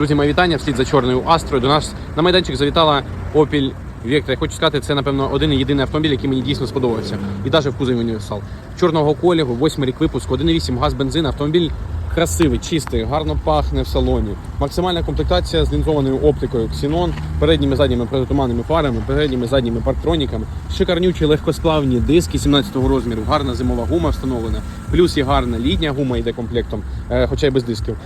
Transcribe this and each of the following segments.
Друзі, мої вітання вслід за чорною Астрою. До нас на майданчик завітала Opel Vectra. Я хочу сказати, це, напевно, один і єдиний автомобіль, який мені дійсно сподобався. І навіть в кузові універсал. Чорного кольору, 8 рік випуску, 1,8 газ бензин. Автомобіль красивий, чистий, гарно пахне в салоні. Максимальна комплектація з лінзованою оптикою Xenon, передніми задніми протитуманними фарами, передніми задніми парктроніками, шикарнючі легкосплавні диски 17-го розміру, гарна зимова гума встановлена, плюс є гарна літня гума йде комплектом, е, хоча й без дисків.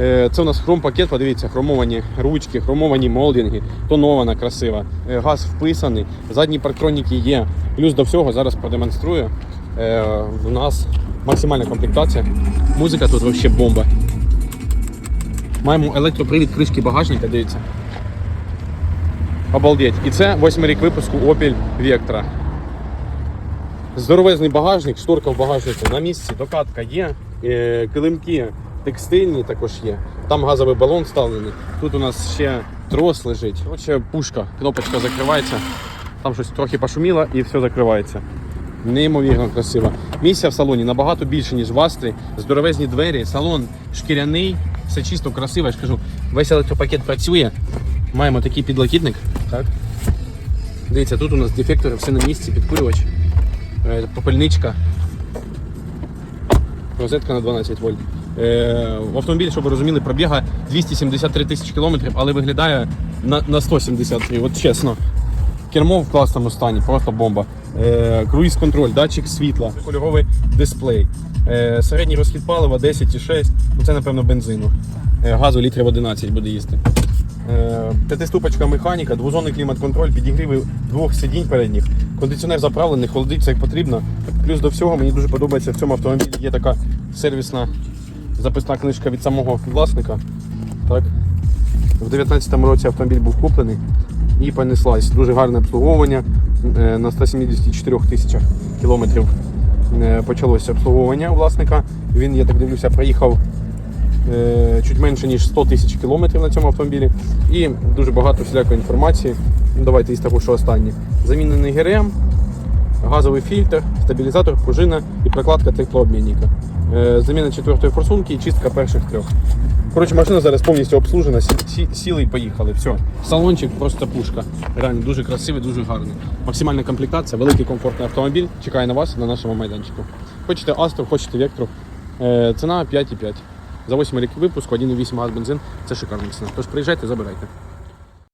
Е, Це у нас хром-пакет, подивіться, хромовані ручки, хромовані молдинги, тонована, красива. Е, Газ вписаний, задні парктроніки є. Плюс до всього зараз продемонструю. Е, У нас максимальна комплектація. Музика тут взагалі бомба. Маємо електропривід кришки багажника, дивіться. Обалдеть. І це восьмий рік випуску Opel Vectra. Здоровезний багажник, шторка в багажнику на місці, докатка є, е, килимки текстильні також є. Там газовий балон вставлений. Тут у нас ще трос лежить. Коротше, пушка, кнопочка закривається. Там щось трохи пошуміло і все закривається. Неймовірно красиво. Місця в салоні набагато більше, ніж в Астрі. Здоровезні двері, салон шкіряний, все чисто, красиво. Я ж кажу, весь електропакет працює. Маємо такий підлокітник. Так. Дивіться, тут у нас дефектори, все на місці, підкурювач, е, попельничка, розетка на 12 вольт. Е, в автомобіль, щоб ви розуміли, пробіга 273 тисячі кілометрів, але виглядає на, на 173, от чесно. Кермо в класному стані, просто бомба. Е, круїз контроль, датчик світла, кольоровий дисплей. Е, середній розхід палива 10,6, ну це напевно бензину. Е, газу літрів 11 буде їсти. Е, П'ятиступочка механіка, двозонний клімат-контроль, підігріви двох сидінь передніх, кондиціонер заправлений, холодиться як потрібно. Плюс до всього мені дуже подобається в цьому автомобілі є така сервісна записна книжка від самого власника. Так. В 2019 році автомобіль був куплений і понеслась. Дуже гарне обслуговування. Е, На 174 тисячах кілометрів е, почалося обслуговування власника. Він, я так дивлюся, проїхав е, чуть менше ніж 100 тисяч кілометрів на цьому автомобілі. І дуже багато всілякої інформації. Ну, Давайте із того, що останнє. Замінений ГРМ, газовий фільтр, стабілізатор, пружина і прокладка теплообмінника. Е, Заміна четвертої форсунки і чистка перших трьох. Коротше, машина зараз повністю обслужена, сі- сі- сіли і поїхали. Все. Салончик просто пушка. Реально дуже красивий, дуже гарний. Максимальна комплектація, великий комфортний автомобіль. Чекає на вас на нашому майданчику. Хочете Astra, хочете Vectru. Е, Ціна 5,5. За 8 рік випуску, 1,8 газ бензин. Це шикарна ціна. Тож приїжджайте, забирайте.